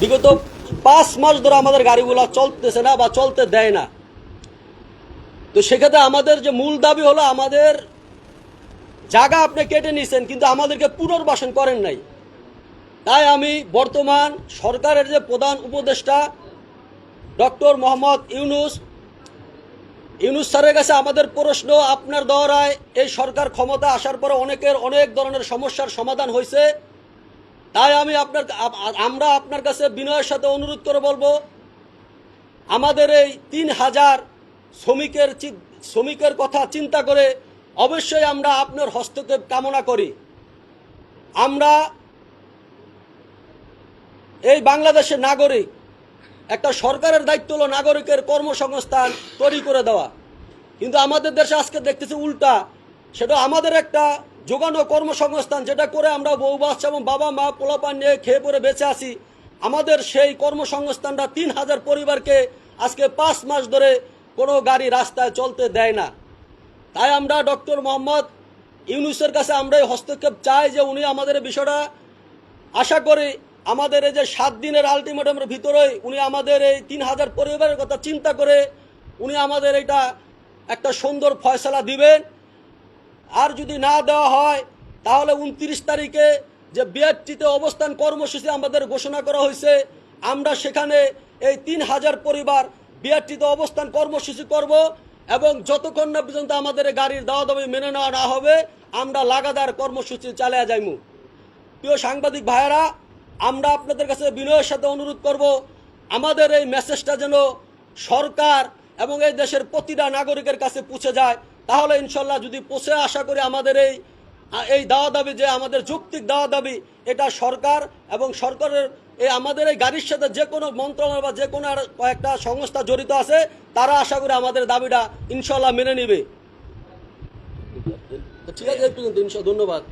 বিগত পাঁচ মাস ধরে আমাদের গাড়িগুলো চলতেছে না বা চলতে দেয় না। তো সেক্ষেত্রে আমাদের যে মূল দাবি হলো আমাদের জায়গা আপনি কেটে নিছেন, কিন্তু আমাদেরকে পুনর্বাসন করেন নাই। তাই আমি বর্তমান সরকারের যে প্রধান উপদেষ্টা, ডক্টর মোহাম্মদ ইউনুস ইউনুস স্যারের কাছে আমাদের প্রশ্ন, আপনার দ্বারায় এই সরকার ক্ষমতা আসার পরে অনেকের অনেক ধরনের সমস্যার সমাধান হয়েছে। তাই আমি আপনার আমরা আপনার কাছে বিনয়ের সাথে অনুরোধ করে বলব, আমাদের এই তিন হাজার শ্রমিকের শ্রমিকের কথা চিন্তা করে অবশ্যই আমরা আপনার হস্তক্ষেপ কামনা করি। আমরা এই বাংলাদেশের নাগরিক, একটা সরকারের দায়িত্ব হলো নাগরিকের কর্মসংস্থান তৈরি করে দেওয়া। কিন্তু আমাদের দেশে আজকে দেখতেছি উল্টা, সেটা আমাদের একটা যোগানো কর্মসংস্থান যেটা করে আমরা বউ, বাচ্চা এবং বাবা, মা, পোলাপান নিয়ে খেয়ে পরে বেঁচে আছি, আমাদের সেই কর্মসংস্থানটা তিন হাজার পরিবারকে আজকে পাঁচ মাস ধরে কোনো গাড়ি রাস্তায় চলতে দেয় না। তাই আমরা ডক্টর মোহাম্মদ ইউনুসের কাছে আমরা এই হস্তক্ষেপ চাই যে উনি আমাদের বিষয়টা আশা করি আমাদের এই যে সাত দিনের আলটিমেটামের ভিতরে উনি আমাদের এই তিন হাজার পরিবারের কথা চিন্তা করে উনি আমাদের এটা একটা সুন্দর ফয়সলা দিবেন। আর যদি না দেওয়া হয়, তাহলে উনত্রিশ তারিখে যে বিআরটিতে অবস্থান কর্মসূচি আমাদের ঘোষণা করা হয়েছে, আমরা সেখানে এই তিন হাজার পরিবার বিআরটিতে অবস্থান কর্মসূচি করব এবং যতক্ষণ না পর্যন্ত আমাদের গাড়ির দাওয়া দাবি মেনে নেওয়া না হবে, আমরা লাগাতার কর্মসূচি চালিয়ে যাইমু। প্রিয় সাংবাদিক ভাইয়েরা, আমরা আপনাদের কাছে বিনয়ের সাথে অনুরোধ করব, আমাদের এই মেসেজটা যেন সরকার এবং এই দেশের প্রতিটা নাগরিকের কাছে পৌঁছে যায়, তাহলে ইনশাল্লাহ যদি পৌঁছে আশা করি আমাদের এই এই দাওয়া দাবি যে আমাদের যৌক্তিক দাওয়া দাবি, এটা সরকার এবং সরকারের এই আমাদের এই গাড়ির সাথে যে কোনো মন্ত্রণালয় বা যে কোনো কয়েকটা সংস্থা জড়িত আছে, তারা আশা করি আমাদের দাবিটা ইনশাল্লাহ মেনে নিবে। ঠিক আছে, একটু কিন্তু ধন্যবাদ।